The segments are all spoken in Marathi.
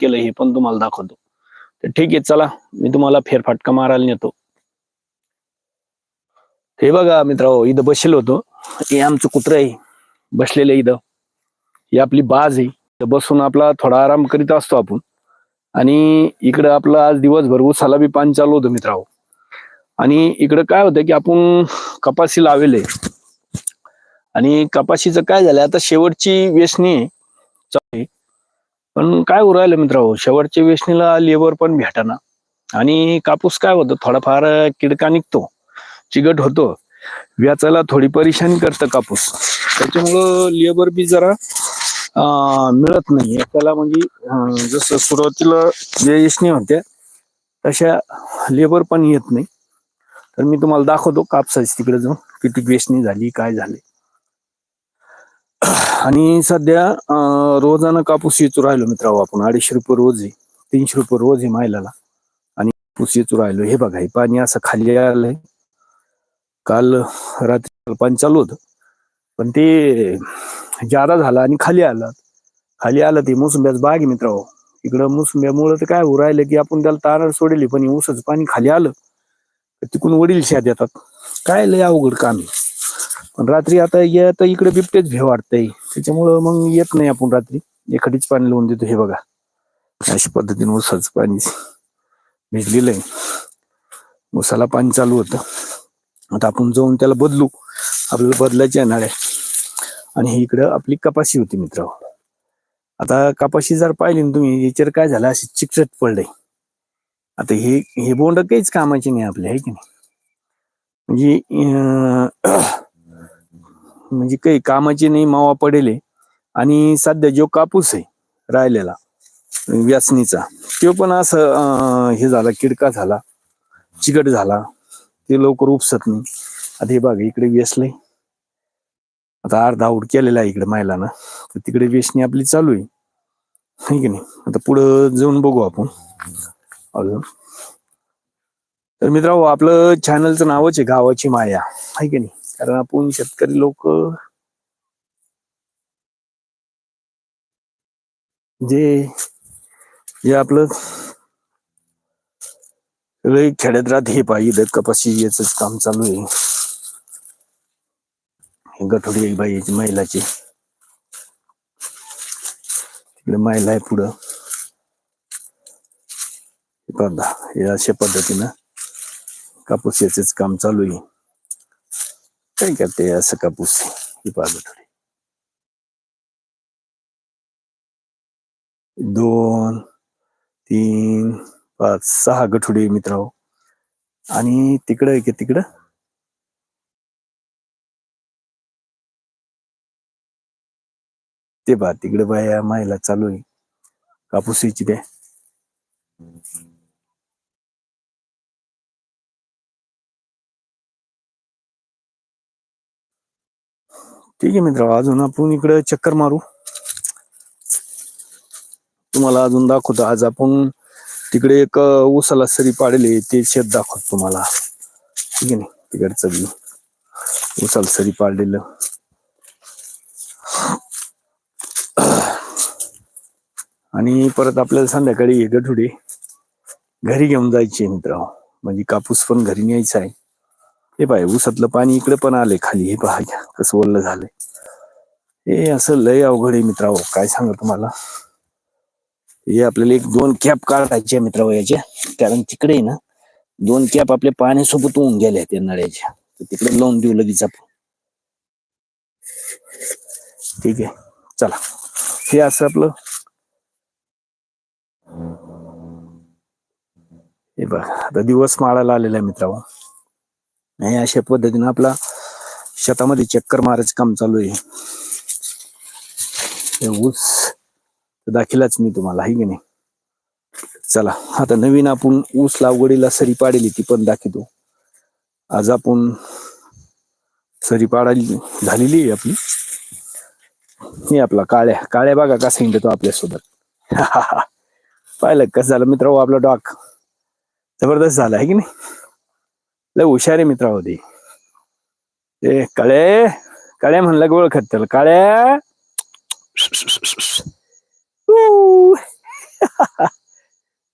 केलं हे पण तुम्हाला दाखवतो. तर ठीक आहे चला मी तुम्हाला फेरफाटका मारायला नेतो. हे बघा मित्र इथं बसलो होतो. हे आमचं कुत्र आहे बसलेलं आहे इथं. ही आपली बाज आहे. बसून आपला थोडा आराम करीत असतो आपण. आणि इकडं आपला आज दिवसभर उसाला बी पाणी चालू होतं मित्रांनो. आणि इकडं काय होतं की आपण कपाशी लावेले आणि कपाशीचं काय झालं आता शेवटची वेचणी आहे. चालू आहे. पण काय उरायलं मित्रांनो शेवटच्या वेचणीला लेबर पण भेटाना. आणि कापूस काय होतं थोडाफार किडका निघतो चिगट होतो व्याचाला थोडी परेशानी करतं कापूस. त्याच्यामुळं लेबर बी जरा मिळत नाही. त्याला म्हणजे जसं सुरुवातीला जे यशनी होत्या तशा लेबर पण येत नाही. तर मी तुम्हाला दाखवतो कापसाची तिकडे जाऊन किती वेचणी झाली काय झाले. आणि सध्या रोजानं कापूस येचू राहिलो मित्रांनो आपण. अडीचशे रुपये रोज आहे. तीनशे रुपये रोज आहे मायलाला. आणि कापूस येचू राहिलो. हे बघा हे पाणी असं खाली आलंय. काल रात्री पाणी चालू होतं. पण ते जादा झाला आणि खाली आलं. खाली आलं ते मोसंब्याच बाग आहे मित्रांनो. इकडं मोसंब्यामुळं तर काय राहिलं की आपण त्याला तारा सोडली पण ऊसच पाणी खाली आलं. तर तिकडून वडील शेत येतात. काय लय अवघड काम आहे. पण रात्री आता येत इकडे बिबटेच भे वाटतंय. त्याच्यामुळं मग येत नाही आपण रात्री. एखादीच पाणी लावून देतो. हे बघा. अशा पद्धतीने उसाचं पाणी भिजलेलं आहे. ऊसाला पाणी चालू होतं. आता आपण जाऊन त्याला बदलू. आपल्याला बदलायची आहे. आणि हे इकडं आपली कपाशी होती मित्र आता कपाशी जर पाहिली ना तुम्ही याच्यावर काय झालं? अशी चिकचट पडलंय आता हे हे बोंड काहीच कामाची नाही आपल्या आहे की नाही? म्हणजे म्हणजे काही कामाची नाही मावा पडेल आणि सध्या जो कापूस आहे राहिलेला व्यासनीचा तो पण असं हे झाला किडका झाला चिकट झाला. ते लवकर उपसत नाही. आता हे बघ इकडे वेसलंय आता अर्धा आऊट केलेला आहे इकडे मायलानं तर तिकडे वेचणी आपली चालू आहे. की नाही? आता पुढं जाऊन बघू आपण. अजून. तर मित्रांनो आपलं चॅनलचं नावच आहे गावाची माया. आहे की नाही? कारण आपण शेतकरी लोक जे जे आपलं सगळे खेड्यात राहते हे पाहिजे कपाशी याच काम चालू आहे. हे गठोडी एक बाई याची महिलाची. तिकडे महिला आहे पुढं. हे बघा अशा पद्धतीनं कापूस याच काम चालू आहे. काय करते असं कापूस ही पहा गठोडी दोन तीन पाच सहा गठुडे मित्र आणि तिकडं आहे की तिकडं? ते पहा तिकडे बाया मायला चालू आहे. कापूस यायची ते. ठीक आहे मित्र अजून आपण इकडे चक्कर मारू. तुम्हाला अजून दाखवतो आज आपण तिकडे एक उसाला ऊसाला सरी पाडले ते शेत दाखवतो तुम्हाला. ठीक आहे ना तिकडचं बी. ऊसाला सरी पाडलेलं. आणि परत आपल्याला संध्याकाळी गठुडे घरी घेऊन जायचे मित्र. म्हणजे कापूस पण घरी न्यायचा आहे. हे पाय ऊसातलं पाणी इकडे पण आलंय खाली हे पहा घ्या कसं वल्ल झालंय. हे असं लय अवघड आहे मित्रांनो काय सांगा तुम्हाला? हे आपल्याला एक दोन कॅप काढायचे मित्र याच्या कारण तिकडे ना दोन कॅप आपल्या पाण्यासोबत होऊन गेल्या त्या नळ्याच्या. तर तिकडे लावून देऊ लगेच आपण. ठीक आहे चला. हे असं आपलं. हे बघ आता दिवस माळाला आलेला आहे मित्रांनो. आणि अशा पद्धतीनं आपला शेतामध्ये चक्कर मारायचं काम चालू आहे. ऊस दाखिलाच मी तुम्हाला आहे की नाही? चला आता नवीन आपण ऊस लागवडीला सरी पाडेली ती पण दाखवतो. आज आपण सरी पाडाली झालेली आहे आपली. हे आपला काळ्या काळ्या बागा कसा हिंडतो आपल्यासोबत. पाहिलं कसं झालं मित्र आपला डॉक? जबरदस्त झाला आहे की नाही? लय हुशारी मित्रा होती ते. काळे काळ्या म्हणलं गोळ खत त्याला. काळ्या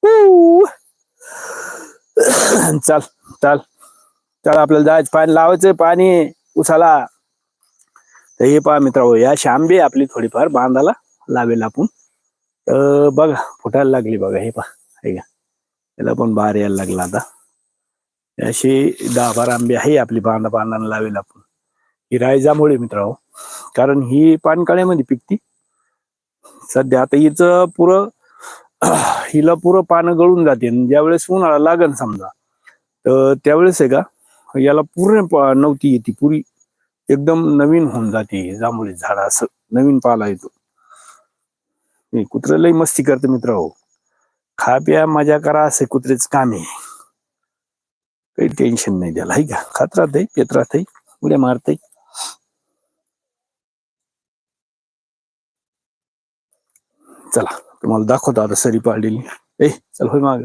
चाल चल चल. चल आपल्याला जायचं पाणी लावायचं पाणी उसाला. तर हे पहा मित्र हो, या शांबे आपली थोडीफार बांधाला लावेल आपण. तर बघा फुटायला लागली बघा हे पहा ऐका त्याला पण बाहेर यायला लागला आता. अशी दहा बारा आंबे आहे आपली बांधा बांधाला लावेल आपण. ही रायजामुळे मित्र कारण ही पानकाळ्यामध्ये पिकती. सध्या आता हिचं पुरं हिला पुरं पानं गळून जाते. ज्यावेळेस उन्हाळा लागन समजा तर त्यावेळेस आहे का याला पूर्ण नव्हती येते. पुरी एकदम नवीन होऊन जाते ही झाड. असं नवीन पाला येतो. हे कुत्र मस्ती करते मित्र हो खा प्या मजा करा. असे कुत्रेच काम आहे. काही टेन्शन नाही त्याला है का? खात राहते पेत राहते उड्या मारते चला तुम्हाला दाखवतो आता सरी पाडलेली. ए चल होय माग.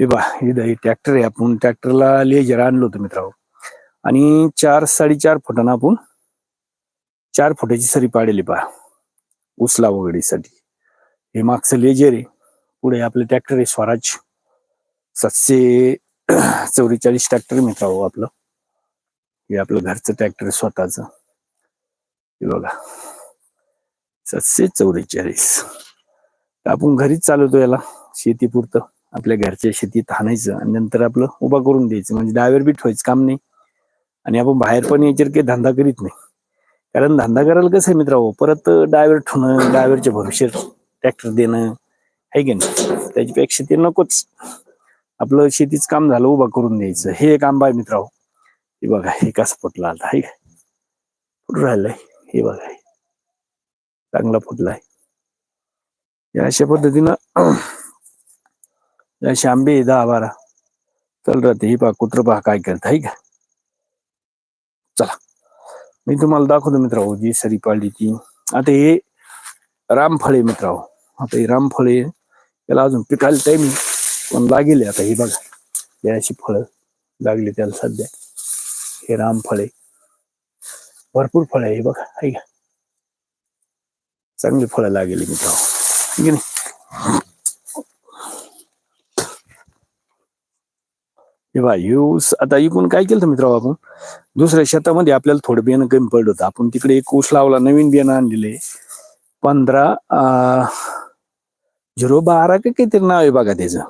हे बा हे ट्रॅक्टर आहे आपण. ट्रॅक्टरला लेजर आणलो होतो मित्रांनो. आणि चार साडेचार फुटानं आपण चार फुटाची सरी पाडेली पहा. उचला वगैरेसाठी हे मागचं लेजर आहे. पुढे आपलं ट्रॅक्टर आहे स्वराज. सातशे चौवेचाळीस ट्रॅक्टर मित्रांनो आपलं. हे आपलं घरचं ट्रॅक्टर स्वतःच. हे बघा. सातशे चौवेचाळीस. आपण घरीच चालवतो याला शेतीपुरतं. आपल्या घरच्या शेतीत हाणायचं आणि नंतर आपलं उभा करून द्यायचं. म्हणजे डायव्हर बी ठेवायचं काम नाही. आणि आपण बाहेर पण याच्यावर काही धंदा करीत नाही. कारण धंदा करायला कसं आहे मित्र परत डायव्हर ठेवणं डायव्हरच्या भविष्यात ट्रॅक्टर देणं आहे की नाही? त्याच्यापेक्षा ते नकोच. आपलं शेतीच काम झालं उभा करून द्यायचं. हे एक आंबा आहे मित्र हे बघा हे कसं फुटलं आता आहे का फुटून राहिलंय. हे बघा. चांगला फुटलाय. या अशा पद्धतीनं असे आंबे आहे दहा बारा. चल राहते हे पहा कुत्र पहा काय करत आहे का चला. मी तुम्हाला दाखवतो मित्रांनो जी सरी पाळली ती. आता हे रामफळे मित्रांनो. आता हे रामफळे त्याला अजून पिकायला टाईम पण लागेल आता हे बघा. या अशी फळं लागली त्याला सध्या. हे रामफळे भरपूर फळ आहे हे बघा. आहे का? चांगली फळं लागेल मित्रांनो. हे बा ऊस आता इकून काय केलं मित्र आपण? दुसऱ्या शेतामध्ये आपल्याला थोडं बियाणं कमी पडलं होतं. आपण तिकडे एक ऊस लावला नवीन बियाणं आणलेले पंधरा अं, झिरो बारा का काहीतरी नाव आहे बघा त्याचं.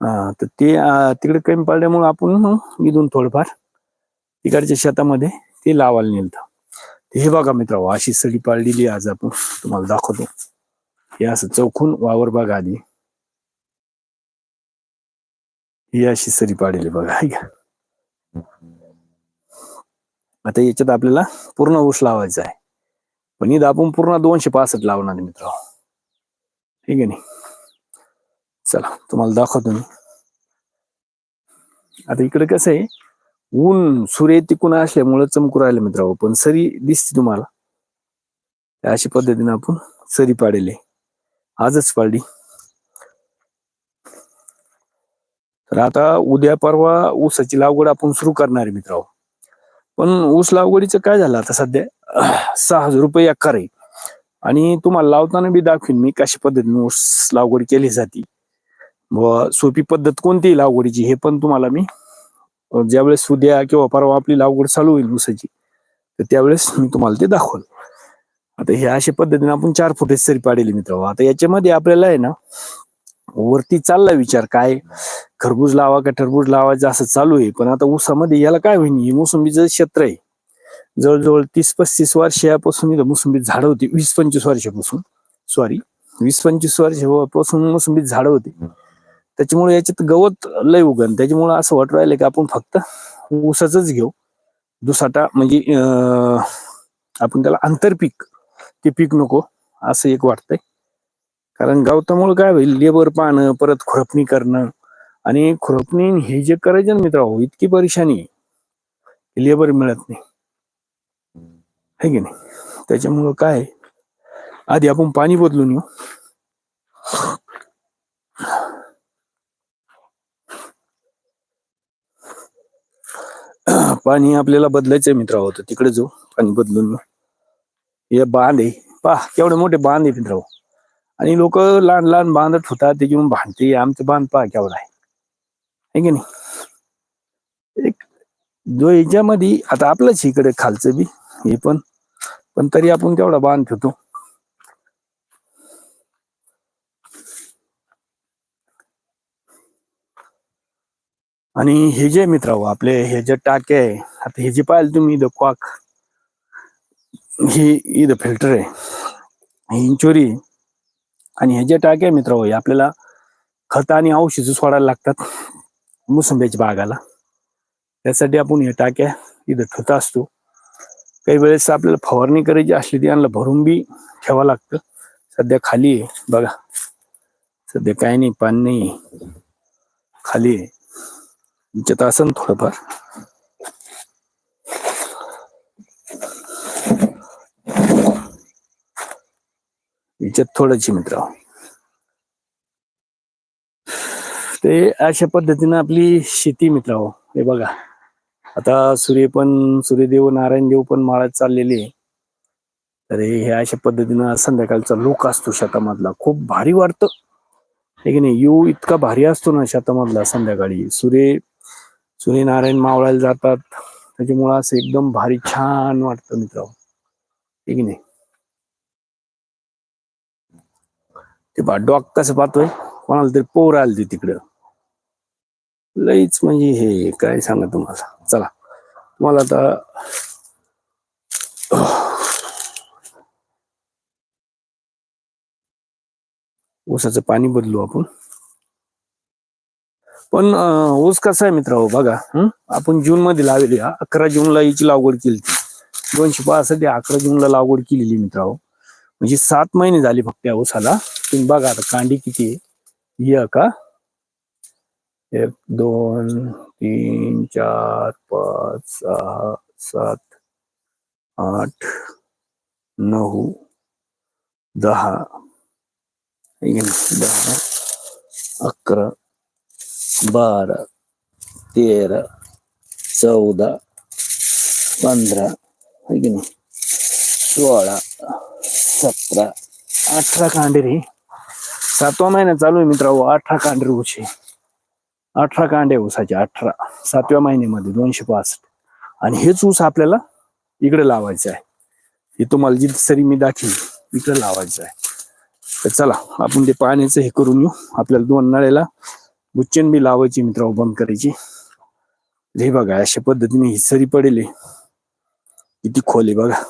हा तर ते तिकडे कमी पडल्यामुळे आपण इथून थोडंफार तिकडच्या शेतामध्ये ते लावायला नेलं हे बघा मित्र अशी सडी पाळलेली आज आपण तुम्हाला दाखवतो. हे असं चौकून वावर बघा आधी. ही अशी सरी पाडलेली बघा हाय का? आता याच्यात आपल्याला पूर्ण ऊस लावायचा आहे. पण इथं आपण पूर्ण दोनशे पासष्ट लावणार आहे मित्र ठीक आहे नाही चला तुम्हाला दाखवतो मी. आता इकडे कसं आहे ऊन सूर्य तिकून असल्यामुळे चमकू राहिले मित्रांनो पण सरी दिसते तुम्हाला. अशा पद्धतीने आपण सरी पाडेले आजच पाडली. तर आता उद्या परवा ऊसाची लागवड आपण सुरू करणार आहे मित्रांनो. पण ऊस लागवडीचं काय झालं आता सध्या? सहा हजार रुपये एकर आहे. आणि तुम्हाला लावताना बी दाखवीन मी कशा पद्धतीने ऊस लागवड केली जाते. व सोपी पद्धत कोणती लागवडीची हे पण तुम्हाला मी ज्यावेळेस उद्या किंवा परवा आपली लागवड चालू होईल ऊसाची तर त्यावेळेस मी तुम्हाला ते दाखवल. आता हे अशा पद्धतीने आपण चार फुटेच सरी पाडेल मित्र आता याच्यामध्ये आपल्याला आहे ना वरती चालला विचार काय खरबूज लावा का टरबूज लावायचं असं चालू आहे. पण आता ऊसामध्ये याला काय होईल हे मोसंबीचं क्षेत्र आहे. जवळजवळ तीस पस्तीस वर्षापासून इथं मोसंबी झाडं होती. वीस पंचवीस वर्षापासून. सॉरी वीस पंचवीस वर्षापासून मोसंबी झाडं होती. त्याच्यामुळे याच्यात गवत लय उगन. त्याच्यामुळे असं वाटू राहिलं की आपण फक्त ऊसाच घेऊ. दुसाटा म्हणजे आपण त्याला आंतरपीक ते पीक नको असं एक वाटतंय. कारण गवतामुळे काय होईल? लेबर पाहणं परत खुरपणी करणं आणि खुरपणी हे जे करायचे ना मित्र इतकी परेशानी लेबर मिळत नाही. है की नाही? त्याच्यामुळं काय आधी आपण पाणी बदलून येऊ. पाणी आपल्याला बदलायचंय मित्र होतं तिकडे जाऊ पाणी बदलून हे बांध आहे. पहा केवढे मोठे बांध आहे मित्र आणि लोक लहान लहान बांधत होतात त्याच्यावरून भांडते. आमचं बांध पहा केवढा आहे. है की नाही? एक जो याच्यामध्ये आता आपलंच इकडे खालचं बी हे पण. पण तरी आपण तेवढा बांध ठेवतो. आणि हे जे मित्र आपले हे जे टाके आहे आता हे जे पाहिलं तुम्ही इथं क्वाक ही इथं फिल्टर आहे ही इंचोरी आणि हे जे टाके आहे मित्र हे आपल्याला खत आणि औषध सोडायला लागतात मोसंब्याच्या बागाला. त्यासाठी आपण हे टाक्या इथं ठेवत असतो. काही वेळेस आपल्याला फवारणी करायची असली ती यांना भरून बी ठेवावं लागतं. सध्या खाली आहे बघा. सध्या काही नाही पाणी नाही खाली आहे. त्याच्यात असं ना थोडंफार. याच्यात थोडंशी मित्र ते अशा पद्धतीनं आपली शेती मित्र हे बघा. आता सूर्य पण सूर्यदेव नारायण देव पण माळ्यात चाललेले तर हे अशा पद्धतीनं संध्याकाळचा लोक असतो शेतामधला. खूप भारी वाटतं. हे की नाही यू इतका भारी असतो ना शेतामधला संध्याकाळी. सूर्य सूर्यनारायण मावळायला जातात. त्याच्यामुळं असं एकदम भारी छान वाटतं मित्र हे की नाही. ते बा डॉग कसं पाहतोय? कोणाला तरी पोर आली तिकडं. लईच म्हणजे हे काय सांगा तुम्हाला? चला तुम्हाला आता ऊसाचं पाणी बदलू आपण. पण ऊस कसा आहे मित्र बघा आपण जून मध्ये लावलेली अकरा जूनला याची लागवड केली दोनशे पासष्ट अकरा जूनला लागवड केलेली मित्र म्हणजे सात महिने झाले फक्त या ऊसाला. तुम्ही बघा आता कांडी किती आहे. आहे का? एक दोन तीन चार पाच सहा सात आठ नऊ दहा. है दहा अकरा बारा तेरा चौदा पंधरा. है की नाही सोळा सतरा अठरा कांडेरी सातवा महिना चालू आहे मित्रांनो. अठरा कांडेरी उशी अठरा कांडे ऊसाचे अठरा. सातव्या महिन्यामध्ये दोनशे पासष्ट. आणि हेच ऊस आपल्याला इकडे लावायचं आहे. हे तुम्हाला जी सरी मी दाखवी इकडे लावायचं आहे. तर चला आपण ते पाण्याचं हे करून येऊ आपल्याला दोन नळ्याला गुच्चन बी लावायची मित्र बंद करायची. हे बघा अशा पद्धतीने ही सरी पडेल किती खोल बघा.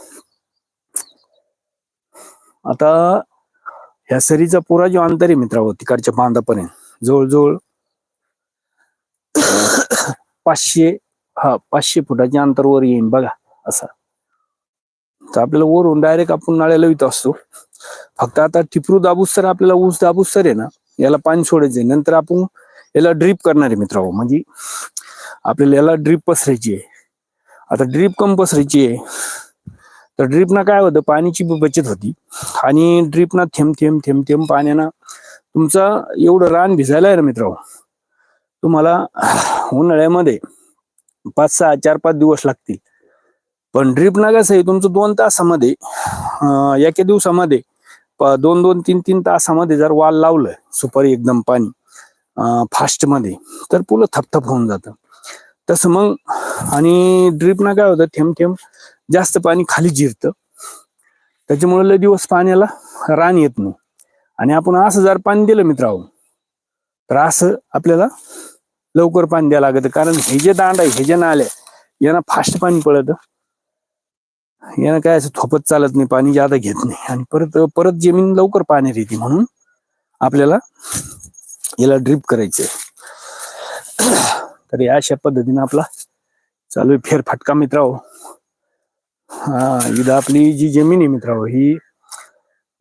आता ह्या सरीचा पुरा जो अंतर आहे मित्रावर तिकडच्या बांधापर्यंत जवळजवळ पाचशे हा पाचशे फुटाच्या अंतरवर येईन बघा असा. तर आपल्याला वरून डायरेक्ट आपण नाळ्याला लावित असतो. फक्त आता टिपरू दाबूस तर आपल्याला ऊस दाबूस तर आहे ना याला पाणी सोडायचंय. नंतर आपण याला ड्रीप करणार आहे मित्रांनो. म्हणजे आपल्याला याला ड्रीप पसरायची आहे. आता ड्रीप कम पसरायची आहे. तर ड्रीपना काय होतं पाण्याची बचत होती. आणि ड्रीपना थेंब थेंब थेंब थेंब पाण्यानं तुमचा एवढं रान भिजायला आहे ना मित्रांनो. तुम्हाला उन्हाळ्यामध्ये पाच सहा चार पाच दिवस लागतील. पण ड्रीपना कसं आहे तुमचं दोन तासामध्ये एके दिवसामध्ये प- दोन दोन तीन तीन तासामध्ये जर वाल लावलं सुपारी एकदम पाणी फास्टमध्ये तर पुलं थपथप होऊन जातं. तसं मग आणि ड्रीपना काय होतं थेंब थेंब जास्त पाणी खाली जिरतं. त्याच्यामुळे लय दिवस पाण्याला रान येत नाही. आणि आपण असं जर पाणी दिलं मित्रांनो तर असं आपल्याला लवकर पाणी द्यावं लागतं कारण हे जे दांड आहे हे जे नाले यांना फास्ट पाणी पडत यानं काय असं थोपत चालत नाही पाणी जादा घेत नाही. आणि परत परत जमीन लवकर पाणी येते म्हणून आपल्याला याला ड्रिप करायचंय. तर या अशा पद्धतीने आपला चालू आहे फेरफटका मित्राओ हा इथं आपली जी जमीन आहे मित्राओ ही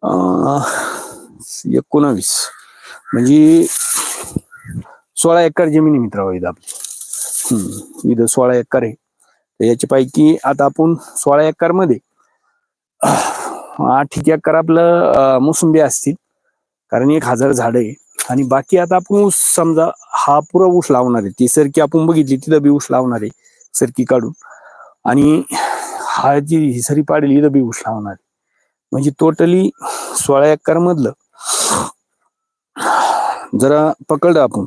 अं, एकोणावीस. म्हणजे सोळा एकर जमीन आहे मित्रांनो इथं आपली. हम्म, इथं सोळा एकर आहे. तर याच्यापैकी आता आपण सोळा एकरमध्ये आठ एक एकर आपलं मोसंबी असतील. कारण एक हजार झाड आहे. आणि बाकी आता आपण ऊस समजा हा पुरा ऊस लावणार आहे. ती सरकी आपण बघितली तिथं बी ऊस लावणार आहे सरकी काढून. आणि हा जी ही सरी पाडेल इथं बी ऊस लावणार आहे. म्हणजे टोटली सोळा एकर मधलं जरा पकडलं आपण.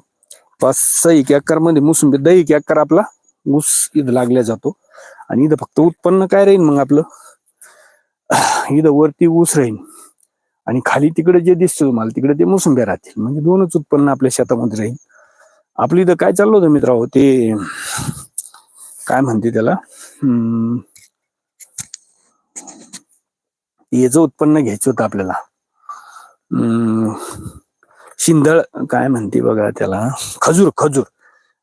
पाच सहा एक एकरमध्ये मोसंबी दहा एक एकर आपला ऊस इथं लागल्या जातो. आणि इथं फक्त उत्पन्न काय राहील मग आपलं? इथं वरती ऊस राहील आणि खाली तिकडे जे दिसतं तुम्हाला तिकडे ते मोसंब्या राहतील. म्हणजे दोनच उत्पन्न आपल्या शेतामध्ये राहील आपलं इथं काय चाललं होतं मित्रांनो? ते काय म्हणते त्याला? हम्म, याचं उत्पन्न घ्यायचं होतं आपल्याला. हम्म, शिंदळ काय म्हणते बघा त्याला? खजूर खजूर.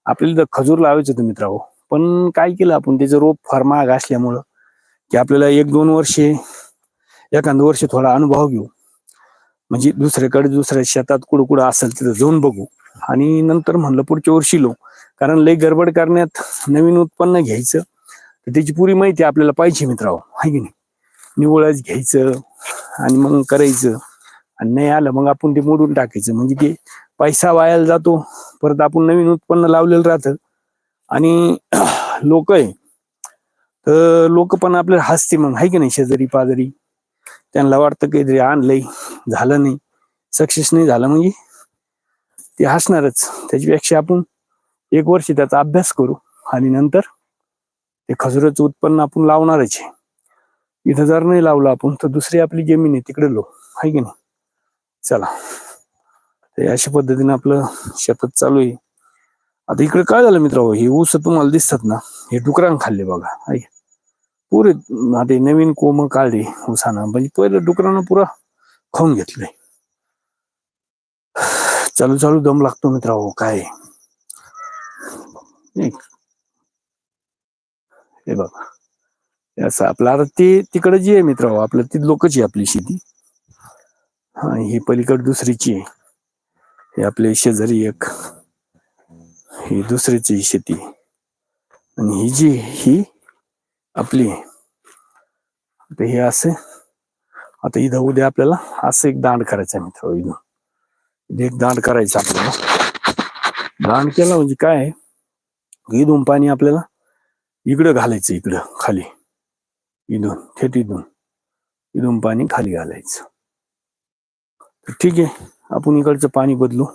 आपल्याला खजूर लावायचं होतं मित्रांनो. पण काय केलं आपण? त्याचं रोप फार महाग असल्यामुळं की आपल्याला एक दोन वर्षे एखादं वर्ष थोडा अनुभव घेऊ. म्हणजे दुसऱ्याकडे दुसऱ्या शेतात कुठं कुठं असेल तिथं जाऊन बघू. आणि नंतर म्हणलं पुढच्या वर्षी लो कारण लई गडबड करण्यात नवीन उत्पन्न घ्यायचं तर त्याची पुरी माहिती आपल्याला पाहिजे मित्रांनो. आहे की नाही? निवळच घ्यायचं आणि मग करायचं. आणि नाही आलं मग आपण ते मोडून टाकायचं. म्हणजे ते पैसा वायाला जातो परत आपण नवीन उत्पन्न लावलेलं राहतं. आणि लोक आहे. तर लोक पण आपल्याला हसते मग आहे की नाही शेजारी पाजारी? त्यांना वाटतं काहीतरी आणलंय झालं नाही. सक्सेस नाही झालं म्हणजे ते हसणारच. त्याच्यापेक्षा आपण एक वर्ष त्याचा अभ्यास करू आणि नंतर ते खजुराचं उत्पन्न आपण लावणारच आहे. इथं जर नाही लावलं आपण तर दुसरी आपली जमीन आहे तिकडे लो. आहे की नाही? चला. ते अशा पद्धतीने आपलं शेतात चालू आहे. आता इकडे काय झालं मित्र हे ऊस तुम्हाला दिसतात ना? हे डुकरांना खाल्ले बघा. आहे. पुरे आता हे नवीन कोम काढले ऊसानं. म्हणजे पहिलं डुकरानं पुरा खाऊन घेतलंय. चालू चालू दम लागतो मित्र काय? हे. बघा. असं आपलं आता ते तिकडे जी आहे मित्र आपलं ती लोकची आहे आपली शेती. हा ही पलीकडे दुसरीची आहे. हे आपले शेजारी एक. ही दुसरीची शेती. आणि ही जी ही आपली तर आता हे असं. आता इथं उद्या आपल्याला असं एक दांड करायचं आहे मित्र इथून एक दांड करायचं आपल्याला. दांड केला म्हणजे काय इथून पाणी आपल्याला इकडं घालायचं इकडं खाली. इथून थेट इथून. इथून पाणी खाली घालायचं. ठीक आहे. आपण इकडचं पाणी बदलू.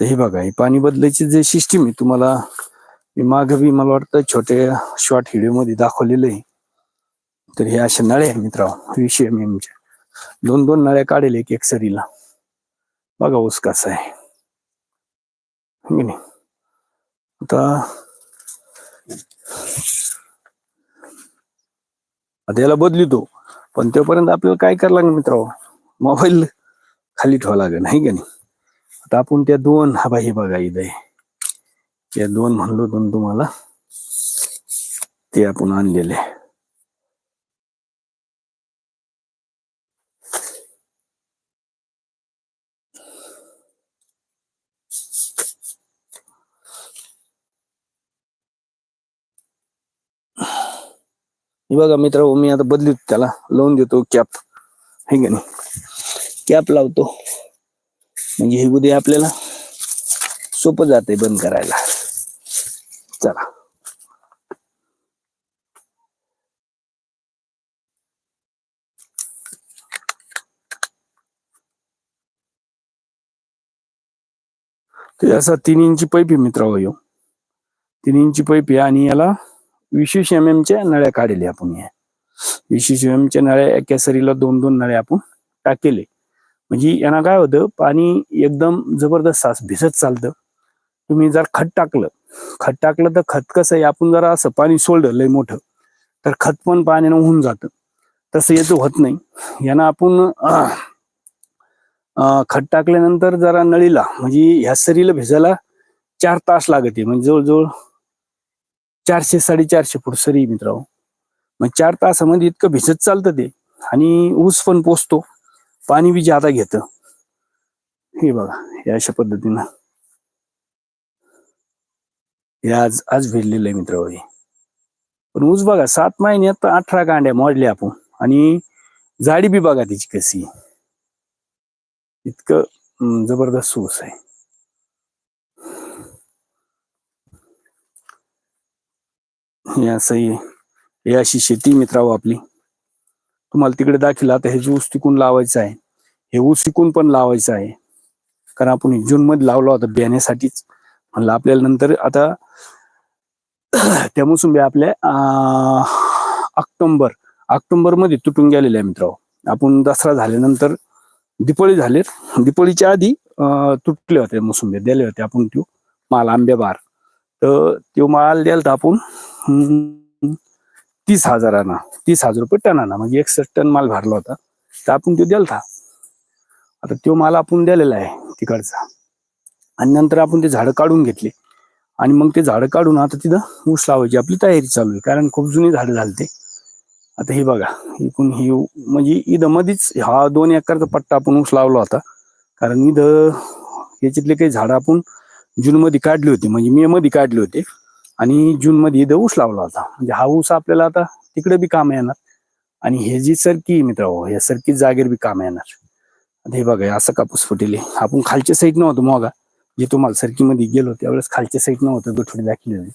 तर हे बघा हे पाणी बदलायची जे सिस्टीम आहे तुम्हाला मी माग बी मला वाटतं छोट्या शॉर्ट व्हिडिओमध्ये दाखवलेलं आहे. तर हे अशा नळ्या आहे मित्र विषय एम एमच्या दोन दोन नळ्या काढेल एक एक सरीला बघा ऊस कसा आहे. नाही. आता आता याला बदलितो पण तोपर्यंत आपल्याला काय करायला लागेल मित्रांनो? मोबाईल खाली ठेवावं लागेल नाही का नाही? आता आपण त्या दोन हा बाई हे बघा इथे. त्या दोन म्हणलो दोन तुम्हाला ते आपण आणलेले. हे बघा मित्र मी आता बदलित त्याला लावून देतो कॅप है का नाही? कॅप लावतो. म्हणजे हे उद्या आपल्याला सोपं जाते बंद करायला. चला. असा तीन इंची पैप आहे मित्र हो. तीन इंची पैप आहे आणि याला वीस एम एम च्या नळ्या काढल्या आपण या. वीस एम एम च्या नळ्या केसरीला दोन दोन नळ्या आपण टाकेले. म्हणजे यांना काय होतं पाणी एकदम जबरदस्त सास भिजत चालतं. तुम्ही जर खत टाकलं खत टाकलं तर खत कसं आहे आपण जरा असं पाणी सोडलं लय मोठं तर खत पण पाण्यानं होऊन जातं. तसं याचं होत नाही. यांना आपण खत टाकल्यानंतर जरा नळीला म्हणजे ह्या सरीला भिजायला चार तास लागते. म्हणजे जवळजवळ चारशे साडेचारशे फूट सरी मित्रांनो. मग चार तासामध्ये इतकं भिजत चालतं ते. आणि ऊस पण पोचतो पाणी बी ज्यादा घेत. हे बघा हे अशा पद्धतीनं. हे आज आज भिडलेलं आहे मित्र हे. पण ऊस बघा सात महिन्यात अठरा गांड्या मोडल्या आपण. आणि जाडी बी बघा तिची कशी. इतकं जबरदस्त ऊस आहे. हे असं हे हे अशी शेती मित्रावं आपली. तुम्हाला तिकडे दाखल आता हे जो ऊस टिकून लावायचं आहे हे ऊस टिकून पण लावायचं आहे. कारण आपण जून मध्ये लावला होता बियाण्यासाठीच. म्हणलं आपल्याला नंतर आता त्या मोसंबी आपल्या ऑक्टोंबर ऑक्टोंबरमध्ये तुटून गेलेल्या आहे मित्र आपण दसरा झाल्यानंतर दिपाळी झाले दिपाळीच्या आधी तुटले होते मोसंबी दिले होते आपण त्यो माल आंबे बार तर तो माल द्याल तर आपण तीस हजाराना तीस हजार रुपये टनाना म्हणजे एकसष्ट टन माल भरला होता. तर आपण तो द्यालता आता तो माल आपण दिलेला आहे तिकडचा. आणि नंतर आपण ते झाडं काढून घेतले. आणि मग ते झाडं काढून आता तिथं ऊस लावायची आपली तयारी चालू आहे. कारण खूप जुनी झाडं झालते. आता हे बघा इकून ही म्हणजे इथं मधीच हा दोन एकरचा पट्टा आपण ऊस लावला होता. कारण इथं याच्यातले काही झाडं आपण जूनमध्ये काढली होती. म्हणजे मे मध्ये काढले होते. आणि जून मध्ये इथं ऊस लावला होता. म्हणजे हा ऊस आपल्याला आता तिकडे बी काम येणार. आणि हे जी सरकी मित्र या सरकी जागेवर बी काम येणार. आता हे बघा असं कापूस फुटेले. आपण खालच्या साईड नव्हतो मोगा. जे तुम्हाला सरकीमध्ये गेलो त्यावेळेस खालच्या साईड नव्हतं गठोडी दाखली होती.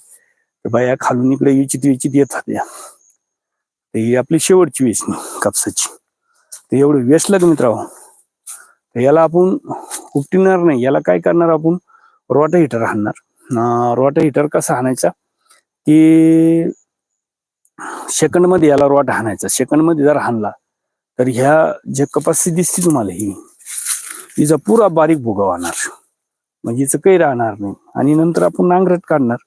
तर बाया खालून इकडे विचित विचित येत होत्या. तर ही आपली शेवटची वेचणी कापसाची. तर एवढं वेचलं का मित्रांनो? तर याला आपण उपटिणार नाही. याला काय करणार आपण? रोटा हिटर राहणार रोटा हिटर कसा आणायचा? की सेकंडमध्ये याला रोटा हाणायचा सेकंडमध्ये जर हाणला तर ह्या जे कपासी दिसते तुम्हाला ही हिचा पुरा बारीक भुगा आणणार म्हणजे हिचं काही राहणार नाही. आणि नंतर आपण नांगरट काढणार.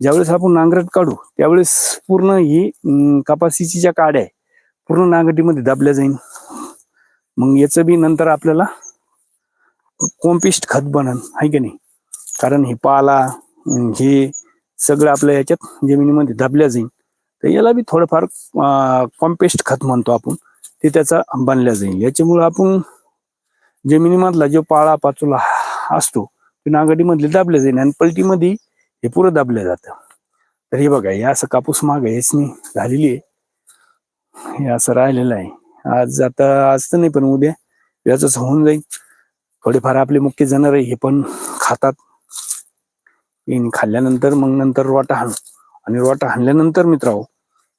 ज्यावेळेस आपण नांगरट काढू त्यावेळेस पूर्ण ही अं, कपासीची ज्या काड्या आहे पूर्ण नांगटीमध्ये दाबल्या जाईल मग याचं बी नंतर आपल्याला कॉम्पिस्ट खत बनन आहे की नाही? कारण हे पाला हे सगळं आपल्या याच्यात जमिनीमध्ये दाबल्या जाईल तर याला बी थोडंफार कॉम्पेस्ट खत म्हणतो आपण ते त्याचा बनल्या जाईल याच्यामुळे आपण जमिनीमधला जो पाळा पाचोला असतो ते नांगडीमधले दाबले जाईल आणि पलटीमध्ये हे पुरं दाबलं जातं. तर हे बघा हे असं कापूस माग याचनी झालेली आहे. हे असं राहिलेलं आहे. आज आता आज तर नाही पण उद्या याच होऊन जाईल थोडेफार आपले मुख्य जनावर हे पण खातात. पेन खाल्ल्यानंतर मग नंतर रोटा हाणू आणि रोटा हाणल्यानंतर मित्रांनो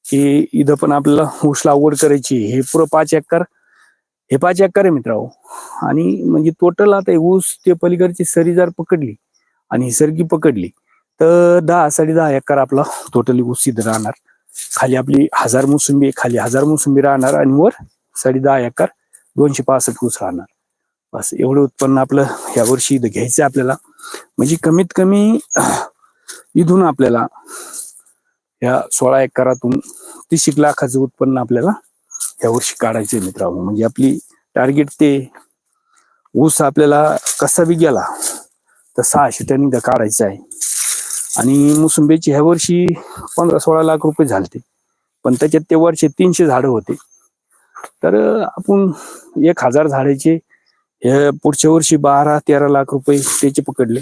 की इथं पण आपल्याला ऊस लागवड करायची हे पुरं पाच एकर हे पाच एकर आहे मित्रांनो. आणि म्हणजे टोटल आता ऊस ते पलीकडची सरी जर पकडली आणि ही सरकी पकडली तर दहा साडे दहा एकर आपला टोटली ऊस इथं राहणार. खाली आपली हजार मोसंबी खाली हजार मोसंबी राहणार आणि वर साडे दहा एकर दोनशे पासष्ट ऊस राहणार. बस एवढं उत्पन्न आपलं यावर्षी इथं घ्यायचं आपल्याला. म्हणजे कमीत कमी इथून आपल्याला या सोळा एकरातून तीस एक लाखाचं उत्पन्न आपल्याला या वर्षी आहे मित्रांनो. म्हणजे आपली टार्गेट ते ऊस आपल्याला कसा बी गेला तर सहाशे टन इथं काढायचं आहे. आणि मोसंबीची ह्या वर्षी पंधरा सोळा लाख रुपये झालते. पण त्याच्यात ते वर्षे तीनशे झाडं होते. तर आपण एक हजार झाडाचे हे पुढच्या वर्षी बारा तेरा लाख रुपये त्याचे पकडले.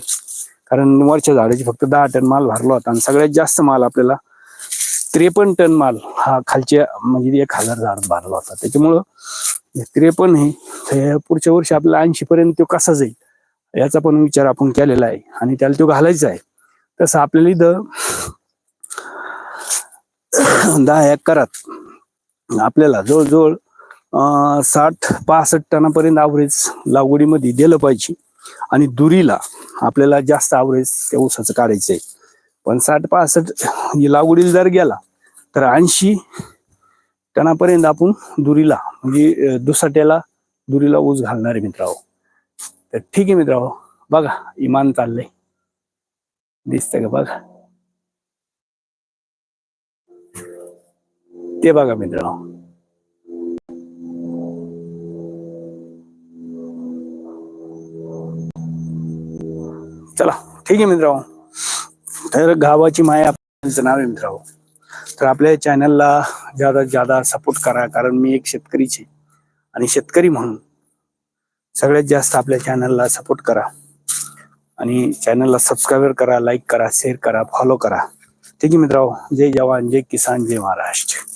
कारण वरच्या झाडाची फक्त दहा टन माल भरला होता आणि सगळ्यात जास्त माल आपल्याला त्रेपन्न टन माल हा खालच्या म्हणजे एक हजार झाड भरला होता. त्याच्यामुळं त्रेपन्न हे पुढच्या वर्षी आपल्याला ऐंशी पर्यंत तो कसा जाईल याचा पण विचार आपण केलेला आहे आणि त्याला तो घालायचा आहे. तसं आपल्याला इथं दहा एकरात आपल्याला जवळजवळ साठ पासष्ट टनापर्यंत आवरेज लागवडीमध्ये दिलं पाहिजे. आणि दुरीला आपल्याला जास्त आवरेज त्या ऊसाचं काढायचं आहे पण साठ पासष्ट लागवडीला जर गेला तर ऐंशी टनापर्यंत आपण दुरीला म्हणजे दुसाट्याला दुरीला ऊस घालणार आहे मित्रांनो. तर ठीक आहे मित्रांनो. बघा इमान चाललंय. दिसतंय का? बघा. ते बघा मित्रांनो. चला ठीक आहे मित्रांनो. तर गावाची माया आपल्याचं नाव आहे मित्रांनो. तर आपल्या चॅनलला ज्यादा ज्यादा सपोर्ट करा कारण मी एक शेतकरीचे आणि शेतकरी म्हणून सगळ्यात जास्त आपल्या चॅनलला सपोर्ट करा. आणि चॅनलला सबस्क्राईब करा लाईक करा शेअर करा फॉलो करा. ठीक आहे मित्रांनो. जय जवान जय किसान जय महाराष्ट्र.